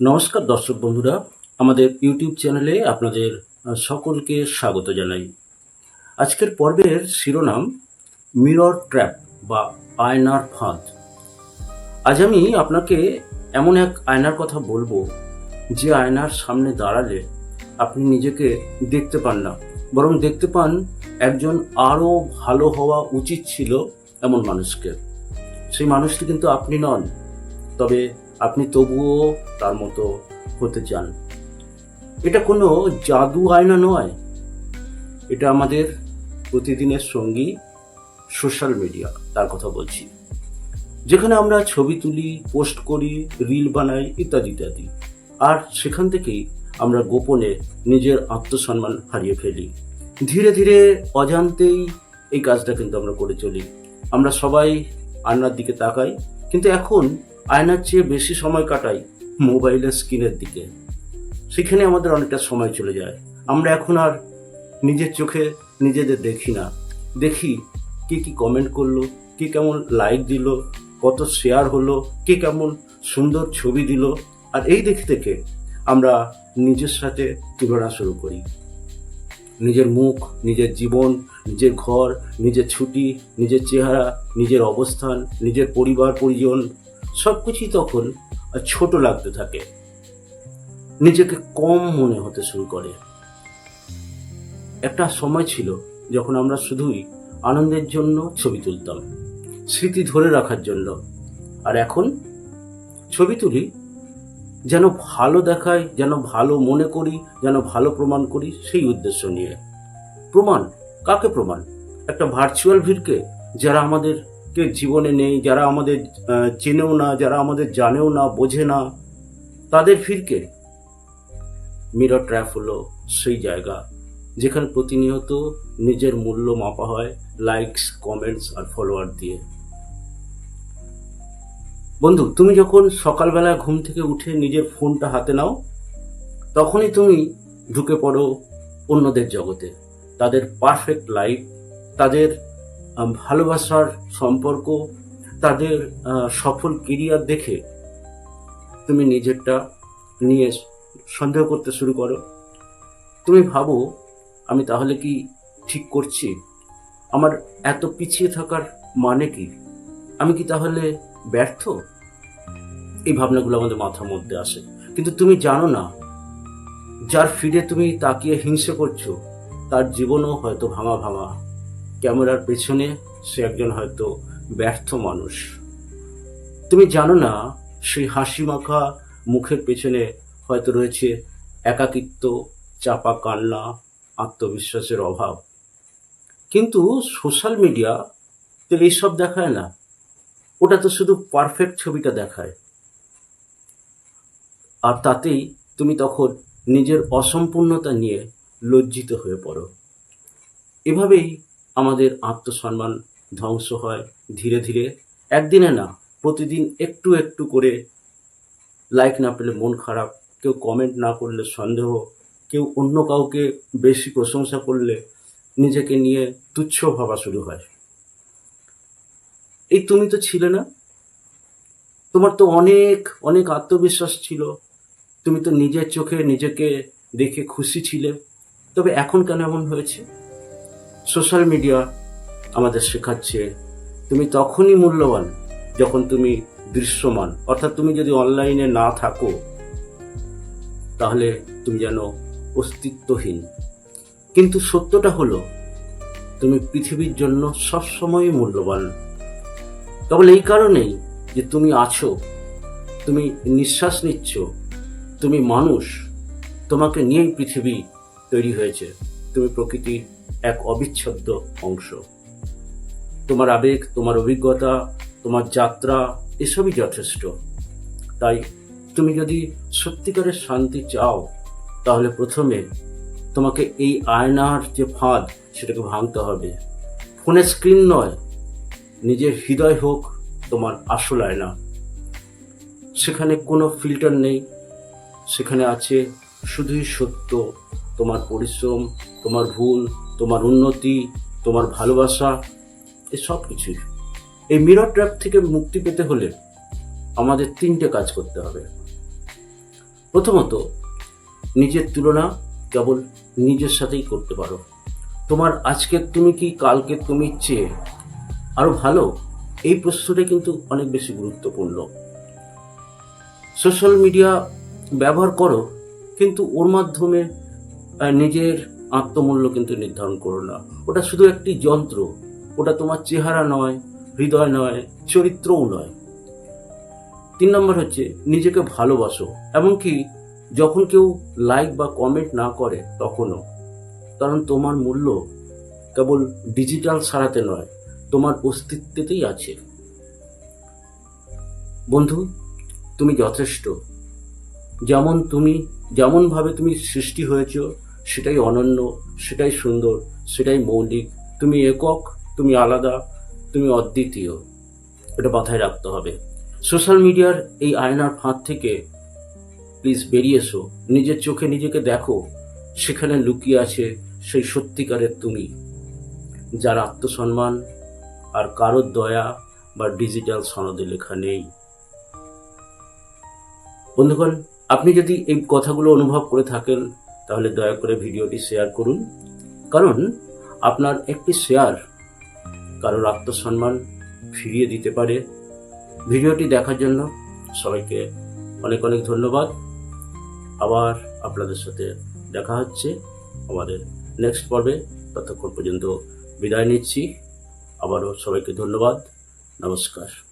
নমস্কার দর্শক বন্ধুরা, আমাদের ইউটিউব চ্যানেলে আপনাদের সকলকে স্বাগত জানাই। আজকের পর্বের শিরোনাম, মিরর ট্র্যাপ বা আয়নার ফাঁদ। আজ আমি আপনাকে এমন এক আয়নার কথা বলব, যে আয়নার সামনে দাঁড়ালে আপনি নিজেকে দেখতে পান না, বরং দেখতে পান একজন আরও ভালো হওয়া উচিত ছিল এমন মানুষকে। সেই মানুষটি কিন্তু আপনি নন, তবে আপনি তবুও তার মতো হতে চান। এটা কোনো জাদু আয়না নয়। এটা আমাদের প্রতিদিনের সঙ্গী সোশ্যাল মিডিয়া, তার কথা বলছি। যেখানে আমরা ছবি তুলি, পোস্ট করি, রিল বানাই ইত্যাদি ইত্যাদি। আর সেখান থেকেই আমরা গোপনে নিজের আত্মসম্মান হারিয়ে ফেলি। ধীরে ধীরে অজান্তেই এই কাজটা কিন্তু আমরা করে চলি। আমরা সবাই আয়নার দিকে তাকাই, কিন্তু এখন আয়নার চেয়ে বেশি সময় কাটাই মোবাইলের স্ক্রিনের দিকে। সেখানে আমাদের অনেকটা সময় চলে যায়। আমরা এখন আর নিজের চোখে নিজেদের দেখি না। দেখি কে কি কমেন্ট করল, কে কেমন লাইক দিল, কত শেয়ার হলো, কে কেমন সুন্দর ছবি দিল। আর এই দেখে থেকে আমরা নিজের সাথে তুলনা শুরু করি। নিজের মুখ, নিজের জীবন, নিজের ঘর, নিজের ছুটি, নিজের চেহারা, নিজের অবস্থান, নিজের পরিবার, পরিজন সব কিছুই তখন ছোট লাগতে থাকে। নিজেকে কম মনে হতে শুরু করে। একটা সময় ছিল যখন আমরা শুধুই আনন্দের জন্য ছবি তুলতাম, স্মৃতি ধরে রাখার জন্য। আর এখন ছবি তুলি, যেন ভালো দেখায় যেন ভালো মনে করি, যেন ভালো প্রমাণ করি সেই উদ্দেশ্য নিয়ে। প্রমাণ? কাকে প্রমাণ? একটা ভার্চুয়াল ভিড়কে, যারা আমাদেরকে জীবনে নেই, যারা আমাদের চেনেও না, যারা আমাদের জানেও না, বোঝে না, তাদের ভিড়কে মিরর ট্র্যাপ হলো সেই জায়গা যেখানে প্রতিনিয়ত নিজের মূল্য মাপা হয় লাইকস কমেন্টস আর ফলোয়ার দিয়ে। বন্ধু, তুমি যখন সকালবেলা ঘুম থেকে উঠে নিজের ফোনটা হাতে নাও, তখনই তুমি ঢুকে পড়ো অন্যদের জগতে। তাদের পারফেক্ট লাইফ তাদের ভালোবাসার সম্পর্ক, তাদের সফল কেরিয়ার দেখে তুমি নিজেরটা নিয়ে সন্দেহ করতে শুরু করো। তুমি ভাবো, আমি তাহলে কি ঠিক করছি? আমার এত পিছিয়ে থাকার মানে কি? আমি কি তাহলে ব্যর্থ? এই ভাবনাগুলো আমাদের মাথার মধ্যে আসে। কিন্তু তুমি জানো না, যার ফিরে তুমি তাকিয়ে হিংসে করছ, তার জীবনও হয়তো ভাঙা ভাঙা। ক্যামেরার পেছনে সে একজন হয়তো ব্যর্থ মানুষ। তুমি জানো না, সেই হাসি মাখা মুখের পেছনে হয়তো রয়েছে একাকিত্ব, চাপা কান্না, আত্মবিশ্বাসের অভাব। কিন্তু সোশ্যাল মিডিয়া তো এইসব দেখায় না। ওটা তো শুধু পারফেক্ট ছবিটা দেখায়। আর তাতেই তুমি তখন নিজের অসম্পূর্ণতা নিয়ে লজ্জিত হয়ে পড়ো। এভাবেই আমাদের আত্মসম্মান ধ্বংস হয় ধীরে ধীরে। একদিনে না, প্রতিদিন একটু একটু করে লাইক না পেলে মন খারাপ, কেউ কমেন্ট না করলে সন্দেহ, কেউ অন্য কাউকে বেশি প্রশংসা করলে নিজেকে নিয়ে তুচ্ছ ভাবা শুরু হয়। এই তুমি তো ছিলে না। তোমার তো অনেক অনেক আত্মবিশ্বাস ছিল। তুমি তো নিজের চোখে নিজেকে দেখে খুশি ছিলে। তবে এখন কেন এমন হয়েছে? সোশ্যাল মিডিয়া আমাদের শেখাচ্ছে, তুমি তখনই মূল্যবান যখন তুমি দৃশ্যমান। অর্থাৎ তুমি যদি অনলাইনে না থাকো, তাহলে তুমি যেন অস্তিত্বহীন। কিন্তু সত্যটা হলো, তুমি পৃথিবীর জন্য সবসময়ই মূল্যবান। কেবল এই কারণেই যে তুমি আছো, তুমি নিঃশ্বাস নিচ্ছ, তুমি মানুষ, তোমাকে নিয়েই পৃথিবী তৈরি হয়েছে। তুমি প্রকৃতির এক অবিচ্ছেদ্য অংশ। তোমার আবেগ, তোমার অভিজ্ঞতা, তোমার যাত্রা, এসবই যথেষ্ট। তাই তুমি যদি সত্যিকারের শান্তি চাও, তাহলে প্রথমে তোমাকে এই আয়নার যে ফাঁদ, সেটাকে ভাঙতে হবে। ফোনের স্ক্রিন নয়, নিজের হৃদয় হোক তোমার আসল আয়না। সেখানে কোনো ফিল্টার নেই, সেখানে আছে শুধুই সত্য, তোমার পরিশ্রম, তোমার ভুল তোমার উন্নতি, তোমার ভালোবাসা, এ সব কিছুই। এই মিরর ট্র্যাপ থেকে মুক্তি পেতে হলে আমাদের তিনটে কাজ করতে হবে। প্রথমত, নিজের তুলনা কেবল নিজের সাথেই করতে পারো। তোমার আজকের তুমি কি, কালকে তুমি চেয়ে আরও ভালো? এই প্রশ্নটা কিন্তু অনেক বেশি গুরুত্বপূর্ণ। সোশ্যাল মিডিয়া ব্যবহার করো, কিন্তু ওর মাধ্যমে নিজের আত্মমূল্য কিন্তু নির্ধারণ করো না। ওটা শুধু একটি যন্ত্র। ওটা তোমার চেহারা নয়, হৃদয় নয়, চরিত্রও নয়। তিন নম্বর হচ্ছে নিজেকে ভালোবাসো। এমনকি যখন কেউ লাইক বা কমেন্ট না করে, তখনও। কারণ তোমার মূল্য কেবল ডিজিটাল ছাড়াতে নয়, তোমার অস্তিত্বেতেই আছে। বন্ধু, তুমি যথেষ্ট। যেমন তুমি, যেমনভাবে তুমি সৃষ্টি হয়েছ সেটাই অনন্য, সেটাই সুন্দর, সেটাই মৌলিক। তুমি একক, তুমি আলাদা, তুমি অদ্বিতীয়। এটা মাথায় রাখতে হবে। সোশ্যাল মিডিয়ার এই আয়নার ফাঁদ থেকে প্লিজ বেরিয়ে এসো। নিজের চোখে নিজেকে দেখো। সেখানে লুকিয়ে আছে সেই সত্যিকারের তুমি, যার আত্মসম্মান আর কারোর দয়া বা ডিজিটাল সনদে লেখা নেই। বন্ধুগণ, আপনি যদি এই কথাগুলো অনুভব করে থাকেন তাহলে দয়া করে ভিডিওটি শেয়ার করুন। কারণ আপনার একটি শেয়ার কারোর আত্মসম্মান ফিরিয়ে দিতে পারে। ভিডিওটি দেখার জন্য সবাইকে অনেক অনেক ধন্যবাদ। আবার আপনাদের সাথে দেখা হচ্ছে আমাদের নেক্সট পর্বে। ততক্ষণ পর্যন্ত বিদায় নিচ্ছি। আবারও সবাইকে ধন্যবাদ। নমস্কার।